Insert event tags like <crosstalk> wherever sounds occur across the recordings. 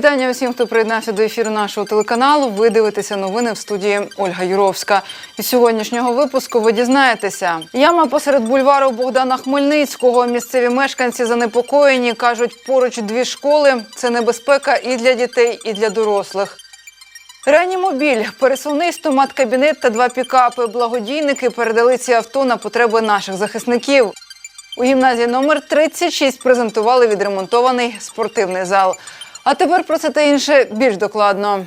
Вітання усім, хто приєднався до ефіру нашого телеканалу. Ви дивитеся новини в студії Ольга Юровська. Із сьогоднішнього випуску ви дізнаєтеся. Яма посеред бульвару Богдана Хмельницького. Місцеві мешканці занепокоєні кажуть, поруч дві школи це небезпека і для дітей, і для дорослих. Реанімобіль, пересувний стомат-кабінет та два пікапи. Благодійники передали ці авто на потреби наших захисників. У гімназії номер 36 презентували відремонтований спортивний зал. А тепер про це та інше більш докладно.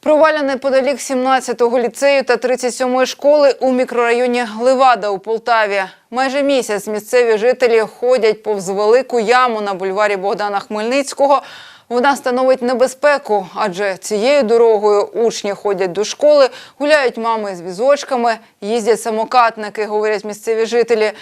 Проваля неподалік 17-го ліцею та 37-ї школи у мікрорайоні Левада у Полтаві. Майже місяць місцеві жителі ходять повз велику яму на бульварі Богдана Хмельницького. Вона становить небезпеку, адже цією дорогою учні ходять до школи, гуляють мами з візочками, їздять самокатники, говорять місцеві жителі.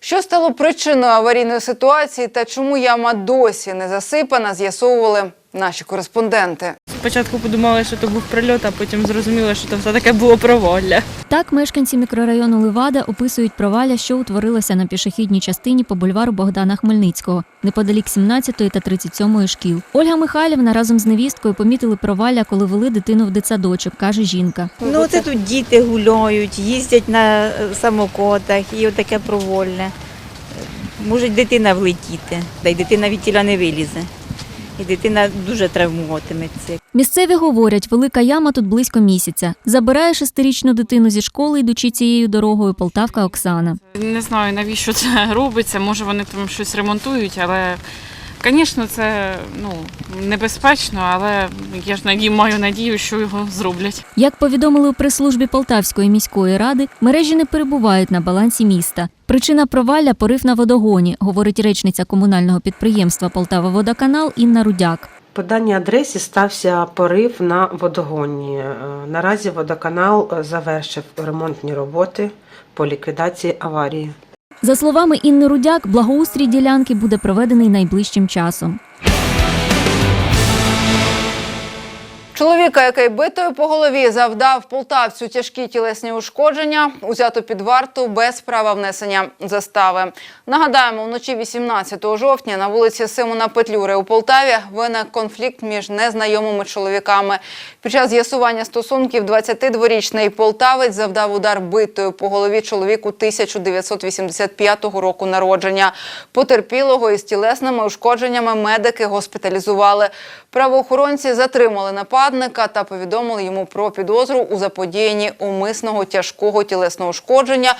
Що стало причиною аварійної ситуації та чому яма досі не засипана, з'ясовували наші кореспонденти. Спочатку подумали, що то був прильот, а потім зрозуміли, що це все таке було провалля. Так, мешканці мікрорайону Левада описують провалля, що утворилося на пішохідній частині по бульвару Богдана Хмельницького, неподалік 17-ї та 37-ї шкіл. Ольга Михайлівна разом з невісткою помітили провалля, коли вели дитину в дитсадочок, каже жінка. Ну, це тут діти гуляють, їздять на е, самокотах і отаке провольне. Може дитина влетіти, та й дитина від тіля не вилізе. І дитина дуже травмуватиметься. Місцеві говорять, велика яма тут близько місяця. Забирає шестирічну дитину зі школи, йдучи цією дорогою Полтавка Оксана. Не знаю, навіщо це <laughs> робиться. Може, вони там щось ремонтують, але, звісно, це ну, небезпечно, але я ж надію, маю надію, що його зроблять. Як повідомили у прес-службі Полтавської міської ради, мережі не перебувають на балансі міста. Причина провалля порив на водогоні, говорить речниця комунального підприємства Полтава Водоканал Інна Рудяк. По даній адресі стався порив на водогоні. Е, Наразі водоканал е, завершив ремонтні роботи по ліквідації аварії. За словами Інни Рудяк, благоустрій ділянки буде проведений найближчим часом. Чоловіка, який битою по голові завдав полтавцю тяжкі тілесні ушкодження, узято під варту без права внесення застави. Нагадаємо, вночі 18 жовтня на вулиці Симона Петлюри у Полтаві виник конфлікт між незнайомими чоловіками. Під час з'ясування стосунків 22-річний полтавець завдав удар битою по голові чоловіку 1985 року народження. Потерпілого із тілесними ушкодженнями медики госпіталізували. Правоохоронці затримали нападника та повідомили йому про підозру у заподіянні умисного тяжкого тілесного ушкодження.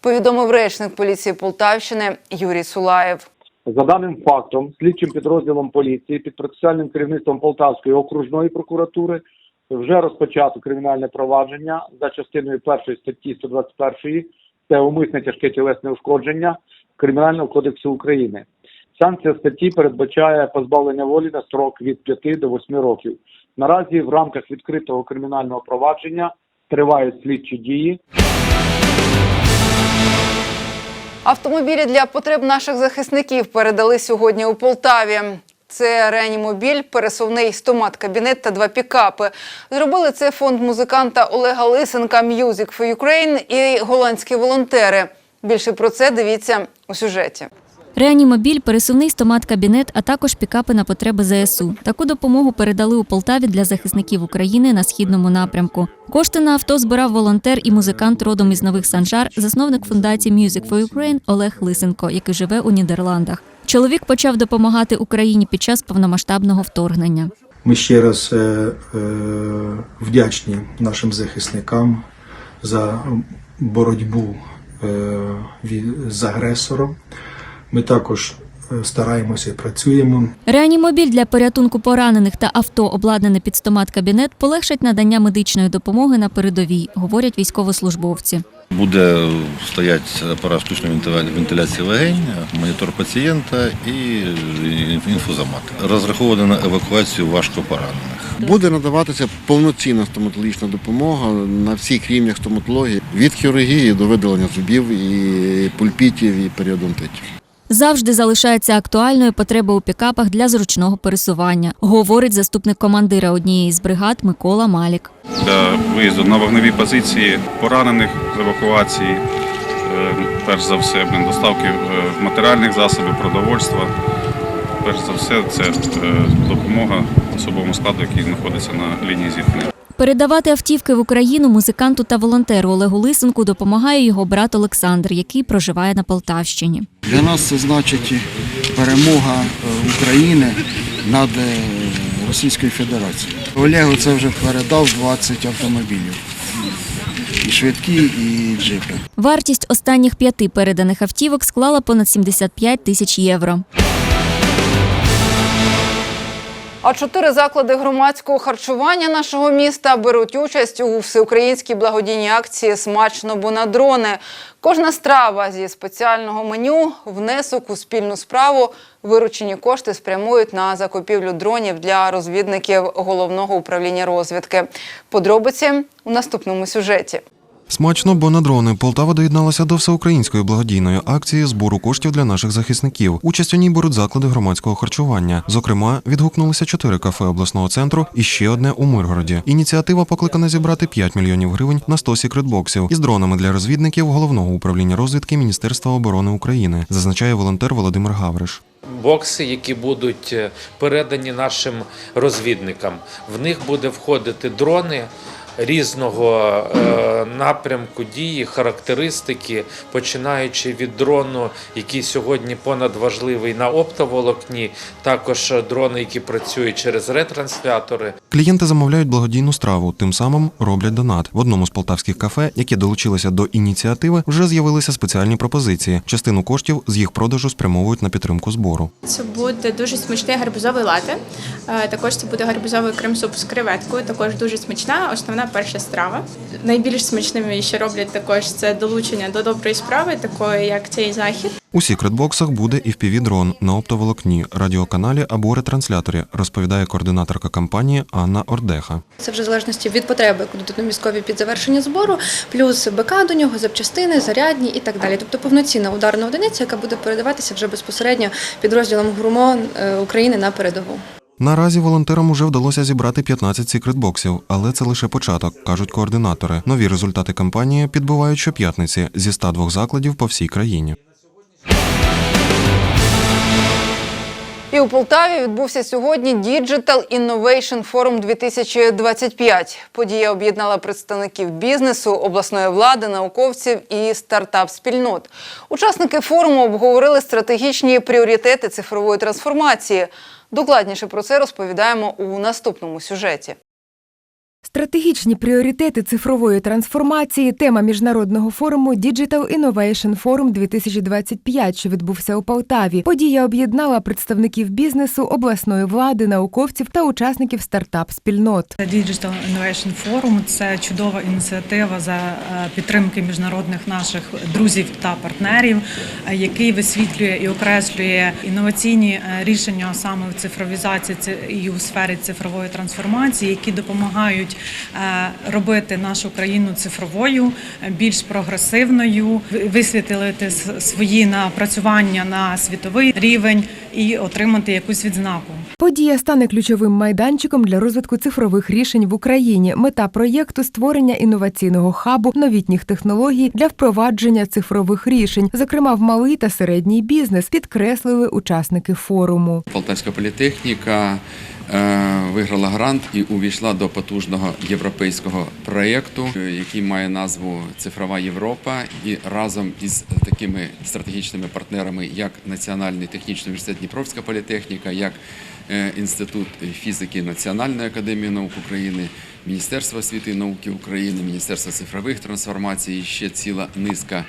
Повідомив речник поліції Полтавщини Юрій Сулаєв. За даним фактом, слідчим підрозділом поліції під процесуальним керівництвом Полтавської окружної прокуратури вже розпочато кримінальне провадження за частиною першої статті 121 це умисне тяжке тілесне ушкодження Кримінального кодексу України. Санкція статті передбачає позбавлення волі на строк від 5 до 8 років. Наразі в рамках відкритого кримінального провадження тривають слідчі дії. Автомобілі для потреб наших захисників передали сьогодні у Полтаві. Це реанімобіль, пересувний стомат-кабінет та два пікапи. Зробили це фонд музиканта Олега Лисенка «Music for Ukraine» і голландські волонтери. Більше про це дивіться у сюжеті. Реанімобіль, пересувний стомат-кабінет, а також пікапи на потреби ЗСУ. Таку допомогу передали у Полтаві для захисників України на східному напрямку. Кошти на авто збирав волонтер і музикант родом із Нових Санжар, засновник фундації Music for Ukraine Олег Лисенко, який живе у Нідерландах. Чоловік почав допомагати Україні під час повномасштабного вторгнення. Ми ще раз е, е, вдячні нашим захисникам за боротьбу е, з агресором. Ми також е, стараємося і працюємо. Реанімобіль для порятунку поранених та авто, обладнане під стомат-кабінет, полегшать надання медичної допомоги на передовій, говорять військовослужбовці. Буде стояти апарат штучної вентиляції легень, монітор пацієнта і інфузомат. Розраховано на евакуацію важкопоранених. Буде надаватися повноцінна стоматологічна допомога на всіх рівнях стоматології від хірургії до видалення зубів і пульпітів і періодонтитів. Завжди залишається актуальною потреба у пікапах для зручного пересування, говорить заступник командира однієї з бригад Микола Малік. для виїзду на вогневі позиції, поранених з евакуації, е, перш за все, доставки е, матеріальних засобів, продовольства. Перш за все, це е, допомога особовому складу, який знаходиться на лінії зіткнення. Передавати автівки в Україну музиканту та волонтеру Олегу Лисенку допомагає його брат Олександр, який проживає на Полтавщині. Для нас це значить перемога е, України над е, Російською Федерацією. Олегу це вже передав 20 автомобілів. І швидкі, і джипи. Вартість останніх п'яти переданих автівок склала понад 75 тисяч євро. А чотири заклади громадського харчування нашого міста беруть участь у всеукраїнській благодійній акції Смачно бо на дрони. Кожна страва зі спеціального меню, внесок у спільну справу. Виручені кошти спрямують на закупівлю дронів для розвідників головного управління розвідки. Подробиці у наступному сюжеті. Смачно, бо на дрони Полтава доєдналася до всеукраїнської благодійної акції збору коштів для наших захисників. Участь у ній беруть заклади громадського харчування. Зокрема, відгукнулися чотири кафе обласного центру і ще одне у Миргороді. Ініціатива покликана зібрати 5 мільйонів гривень на 100 секретбоксів із дронами для розвідників головного управління розвідки Міністерства оборони України, зазначає волонтер Володимир Гавриш. бокси, які будуть е, передані нашим розвідникам. В них буде входити дрони різного е, напрямку дії, характеристики, починаючи від дрону, який сьогодні понад важливий на оптоволокні, також дрони, які працюють через ретранслятори. Клієнти замовляють благодійну страву, тим самим роблять донат. В одному з полтавських кафе, які долучилися до ініціативи, вже з'явилися спеціальні пропозиції. Частину коштів з їх продажу спрямовують на підтримку збору. Це буде дуже смачний гарбузовий лате. Е, Також це буде гарбузовий крем-суп з креветкою. Також дуже смачна, основна перша страва. Найбільш смачними, що роблять також це долучення до доброї справи, такої як цей захід. У секретбоксах буде і впівдрон на оптоволокні, радіоканалі або ретрансляторі, розповідає координаторка кампанії Анна Ордеха. Це вже в залежності від потреби, куди тут військові під завершення збору, плюс БК до нього, запчастини, зарядні і так далі. Тобто повноцінна ударна одиниця, яка буде передаватися вже безпосередньо підрозділом ГУРМО е, України на передову. Наразі волонтерам уже вдалося зібрати 15 секретбоксів, але це лише початок, кажуть координатори. Нові результати кампанії підбивають щоп'ятниці зі 102 закладів по всій країні. І у Полтаві відбувся сьогодні Digital Innovation Forum 2025. Подія об'єднала представників бізнесу, обласної влади, науковців і стартап-спільнот. Учасники форуму обговорили стратегічні пріоритети цифрової трансформації. Докладніше про це розповідаємо у наступному сюжеті. Стратегічні пріоритети цифрової трансформації тема міжнародного форуму Digital Innovation Forum 2025, що відбувся у Полтаві. Подія об'єднала представників бізнесу, обласної влади, науковців та учасників стартап-спільнот. Digital Innovation Forum – це чудова ініціатива за е, підтримки міжнародних наших друзів та партнерів, е, який висвітлює і окреслює інноваційні е, рішення саме в цифровізації і у сфері цифрової трансформації, які допомагають робити нашу країну цифровою, е, більш прогресивною, ви- висвітлити свої напрацювання на світовий рівень і отримати якусь відзнаку. Подія стане ключовим майданчиком для розвитку цифрових рішень в Україні. Мета проєкту створення інноваційного хабу новітніх технологій для впровадження цифрових рішень, зокрема в малий та середній бізнес, підкреслили учасники форуму. Полтавська політехніка е, виграла грант і увійшла до потужного європейського проєкту, е, який має назву Цифрова Європа. І разом із такими стратегічними партнерами, як Національний технічний університет Дніпровська політехніка, як е, Інститут фізики Національної академії наук України, Міністерство освіти і науки України, Міністерство цифрових трансформацій, і ще ціла низка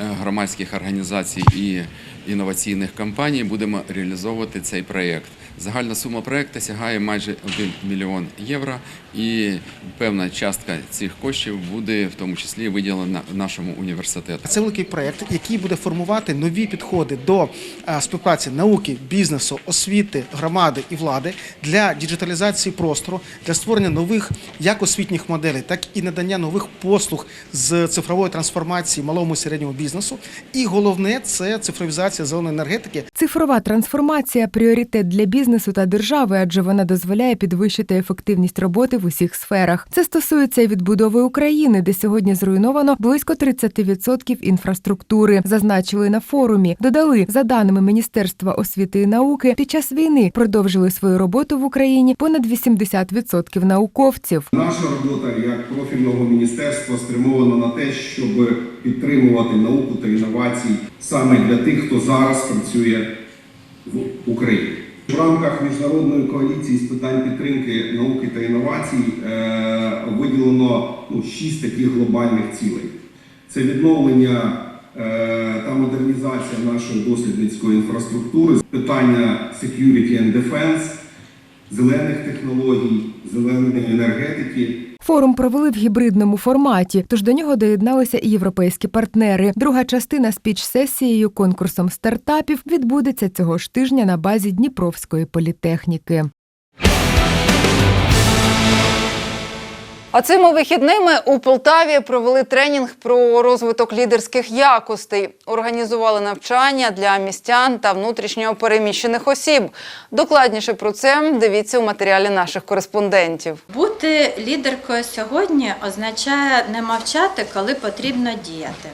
е, громадських організацій і інноваційних компаній будемо реалізовувати цей проєкт. Загальна сума проєкту сягає майже 1 мільйон євро, і певна частка цих коштів буде в тому числі виділена нашому університету. Це великий проєкт, який буде формувати нові підходи до е, співпраці науки, бізнесу, освіти, громади і влади для діджиталізації простору, для створення нових як освітніх моделей, так і надання нових послуг з цифрової трансформації малому і середньому бізнесу. І головне це цифровізація зеленої енергетики. Цифрова трансформація пріоритет для бізнесу. Бізнесу та держави, адже вона дозволяє підвищити ефективність роботи в усіх сферах. Це стосується і відбудови України, де сьогодні зруйновано близько 30% інфраструктури. Зазначили на форумі. Додали за даними Міністерства освіти і науки, під час війни продовжили свою роботу в Україні понад 80% науковців. Наша робота як профільного міністерства спрямована на те, щоб підтримувати науку та інновації саме для тих, хто зараз працює в Україні. Рамках міжнародної коаліції з питань підтримки науки та інновацій е, виділено ну, шість таких глобальних цілей: це відновлення е, та модернізація нашої дослідницької інфраструктури, питання security and defense, зелених технологій, зеленої енергетики. Форум провели в гібридному форматі, тож до нього доєдналися і європейські партнери. Друга частина спіч-сесією конкурсом стартапів відбудеться цього ж тижня на базі Дніпровської політехніки. А цими вихідними у Полтаві провели тренінг про розвиток лідерських якостей, організували навчання для містян та внутрішньо переміщених осіб. Докладніше про це дивіться у матеріалі наших кореспондентів. Бути лідеркою сьогодні означає не мовчати, коли потрібно діяти.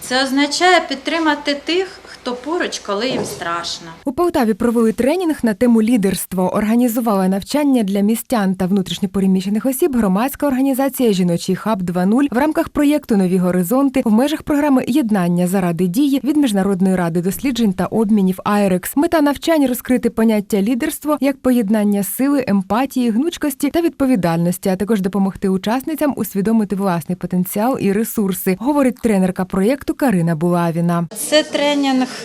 Це означає підтримати тих, хто поруч, коли їм страшно. У Полтаві провели тренінг на тему лідерство. Організувала навчання для містян та внутрішньопереміщених осіб громадська організація Жіночий хаб 2.0 в рамках проєкту Нові горизонти в межах програми Єднання заради дії від Міжнародної ради досліджень та обмінів АЙРЕКС. Мета навчань розкрити поняття лідерство як поєднання сили, емпатії, гнучкості та відповідальності, а також допомогти учасницям усвідомити власний потенціал і ресурси, говорить тренерка проєкту Карина Булавіна. Це тренінг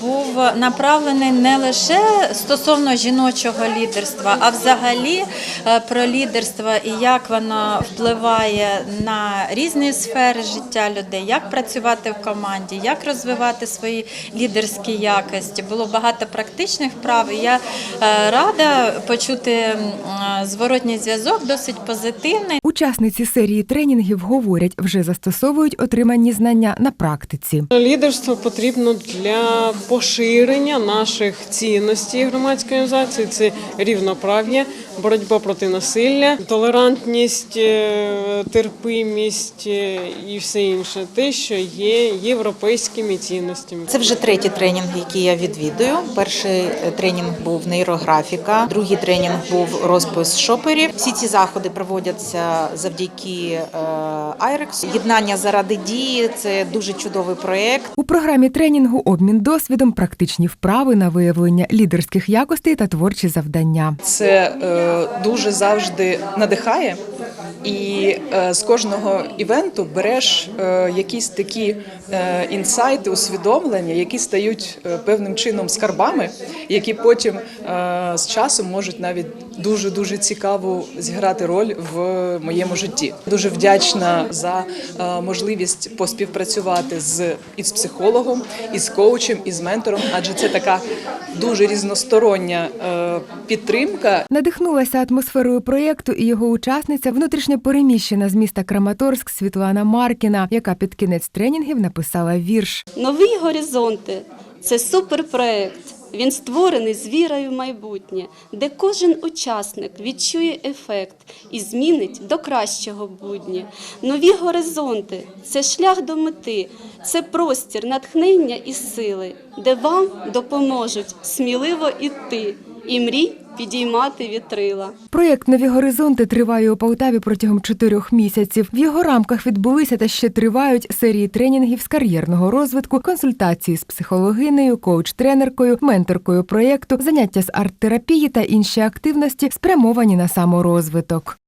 був направлений не лише стосовно жіночого лідерства, а взагалі е, про лідерство і як воно впливає на різні сфери життя людей, як працювати в команді, як розвивати свої лідерські якості. Було багато практичних вправ. і Я е, рада почути е, зворотній зв'язок, досить позитивний. Учасниці серії тренінгів говорять, вже застосовують отримані знання на практиці. Лідерство потрібно для поширення наших цінностей громадської організації. Це рівноправ'я, боротьба проти насилля, толерантність, е, терпимість е, і все інше, те, що є європейськими цінностями. Це вже третій тренінг, який я відвідую. Перший е, тренінг був нейрографіка, другий тренінг був розпис шоперів. Всі ці заходи проводяться завдяки Айрексу. Єднання заради дії це дуже чудовий проєкт. У програмі тренінгу обмін досвідом, практичні вправи на виявлення лідерських якостей та творчі завдання. Це е, дуже завжди надихає. І е, з кожного івенту береш е, якісь такі е, інсайти, усвідомлення, які стають певним чином скарбами, які потім з часом можуть навіть дуже дуже цікаво зіграти роль в моєму житті. Дуже вдячна за можливість поспівпрацювати з із психологом, із коучем, із ментором, адже це така дуже різностороння підтримка. Надихнулася атмосферою проєкту і його учасниця внутрішньопереміщена з міста Краматорськ Світлана Маркіна, яка під кінець тренінгів написала вірш. Нові горизонти це суперпроект. Він створений з вірою в майбутнє, де кожен учасник відчує ефект і змінить до кращого будні. Нові горизонти це шлях до мети, це простір натхнення і сили, де вам допоможуть сміливо іти і мрій підіймати вітрила. Проєкт Нові горизонти триває у Полтаві протягом чотирьох місяців. В його рамках відбулися та ще тривають серії тренінгів з кар'єрного розвитку, консультації з психологинею, коуч-тренеркою, менторкою проєкту, заняття з арт-терапії та інші активності, спрямовані на саморозвиток.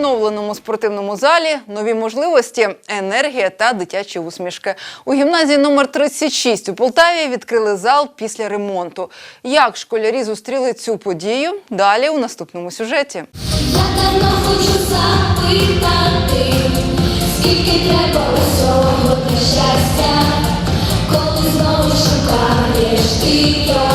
Оновленому спортивному залі нові можливості, енергія та дитячі усмішки. У гімназії номер 36 у Полтаві відкрили зал після ремонту. Як школярі зустріли цю подію? Далі у наступному сюжеті. Хочу запитати, Скільки треба усього для щастя, коли знову шукаєш ти його.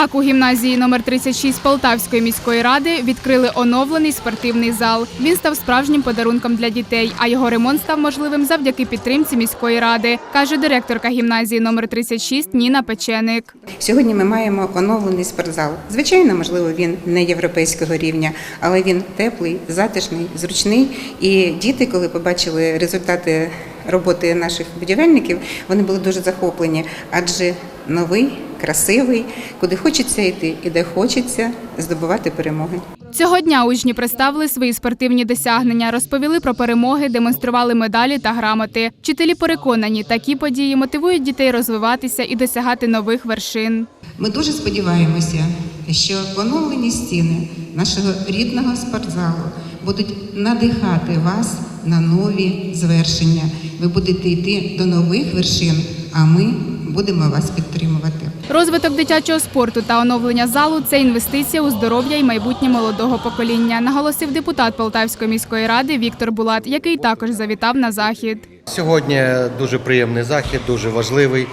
Так, у гімназії номер 36 Полтавської міської ради відкрили оновлений спортивний зал. Він став справжнім подарунком для дітей, а його ремонт став можливим завдяки підтримці міської ради, каже директорка гімназії номер 36 Ніна Печеник. Сьогодні ми маємо оновлений спортзал. Звичайно, можливо, він не європейського рівня, але він теплий, затишний, зручний. І діти, коли побачили результати роботи наших будівельників, вони були дуже захоплені, адже новий, красивий, куди хочеться йти і де хочеться здобувати перемоги. Цього дня учні представили свої спортивні досягнення, розповіли про перемоги, демонстрували медалі та грамоти. Вчителі переконані, такі події мотивують дітей розвиватися і досягати нових вершин. Ми дуже сподіваємося, що оновлені стіни нашого рідного спортзалу будуть надихати вас на нові звершення. Ви будете йти до нових вершин, а ми будемо вас підтримувати. Розвиток дитячого спорту та оновлення залу це інвестиція у здоров'я і майбутнє молодого покоління, наголосив депутат Полтавської міської ради Віктор Булат, який також завітав на захід. Сьогодні дуже приємний захід, дуже важливий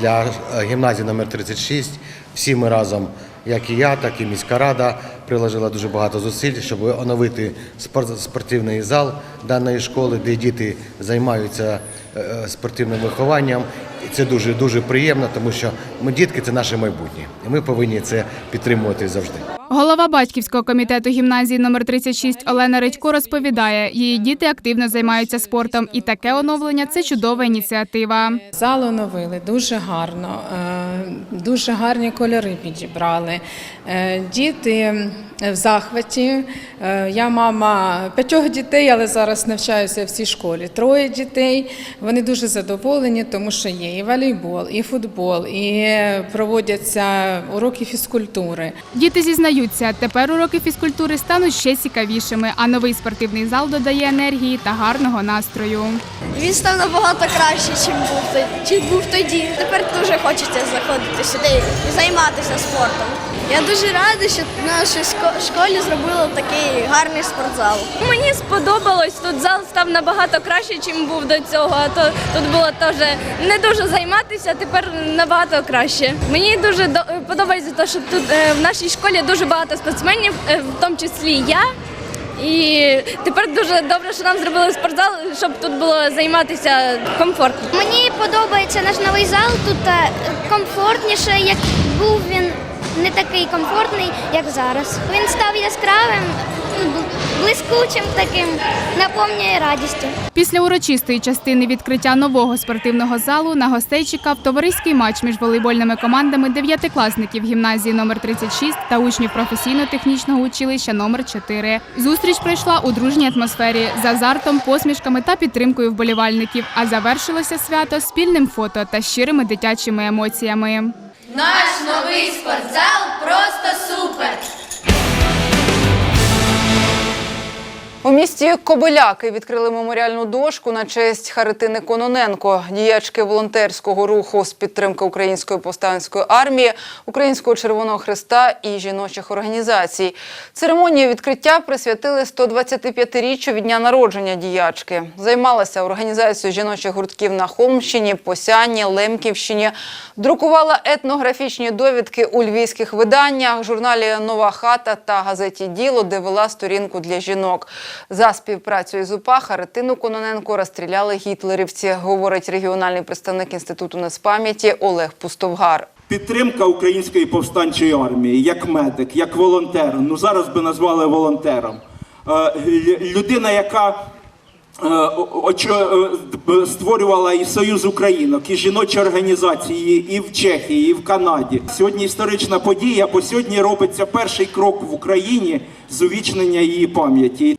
для е, гімназії номер 36. Всі ми разом, як і я, так і міська рада, приложила дуже багато зусиль, щоб оновити спорт- спортивний зал даної школи, де діти займаються спортивним вихованням. І це дуже дуже приємно, тому що ми дітки це наше майбутнє, і ми повинні це підтримувати завжди. Голова батьківського комітету гімназії номер 36 Олена Редько розповідає, її діти активно займаються спортом, і таке оновлення це чудова ініціатива. Зал оновили дуже гарно, е, дуже гарні кольори підібрали. Е, Діти в захваті. Е, Я мама п'ятьох дітей, але зараз навчаюся в цій школі. Троє дітей. Вони дуже задоволені, тому що є і волейбол, і футбол, і проводяться уроки фізкультури. Діти зізнаються, тепер уроки фізкультури стануть ще цікавішими, а новий спортивний зал додає енергії та гарного настрою. Він став набагато краще, ніж був тоді. Тепер дуже хочеться заходити сюди і займатися спортом. Я дуже рада, що в нашій школі зробили такий гарний спортзал. Мені сподобалось, тут зал став набагато краще, ніж був до цього. А то тут було теж не дуже займатися, тепер набагато краще. Мені дуже подобається те, що тут е, в нашій школі дуже багато спортсменів, е, в тому числі я. І тепер дуже добре, що нам зробили спортзал, щоб тут було займатися комфортно. Мені подобається наш новий зал. Тут е, комфортніше, як був він не такий комфортний, як зараз. Він став яскравим, блискучим таким, наповнює радістю. Після урочистої частини відкриття нового спортивного залу на гостей чекав товариський матч між волейбольними командами дев'ятикласників гімназії номер 36 та учнів професійно-технічного училища номер 4. Зустріч пройшла у дружній атмосфері з азартом, посмішками та підтримкою вболівальників. А завершилося свято спільним фото та щирими дитячими емоціями. Наш новий спортзал просто супер! У місті Кобиляки відкрили меморіальну дошку на честь Харитини Кононенко, діячки волонтерського руху з підтримки Української повстанської армії, Українського Червоного Христа і жіночих організацій. Церемонію відкриття присвятили 125-річчю від дня народження діячки. Займалася організацією жіночих гуртків на Холмщині, Посянні, Лемківщині. Друкувала етнографічні довідки у львівських виданнях, журналі Нова хата та газеті Діло, де вела сторінку для жінок. За співпрацею з УПА Харитину Кононенко розстріляли гітлерівці, говорить регіональний представник інституту нацпам'яті Олег Пустовгар. Підтримка української повстанчої армії, як медик, як волонтер. Ну зараз би назвали волонтером. Е, Людина, яка е, е, створювала і Союз Українок, і жіночі організації і в Чехії, і в Канаді. Сьогодні історична подія, бо сьогодні робиться перший крок в Україні з увічнення її пам'яті.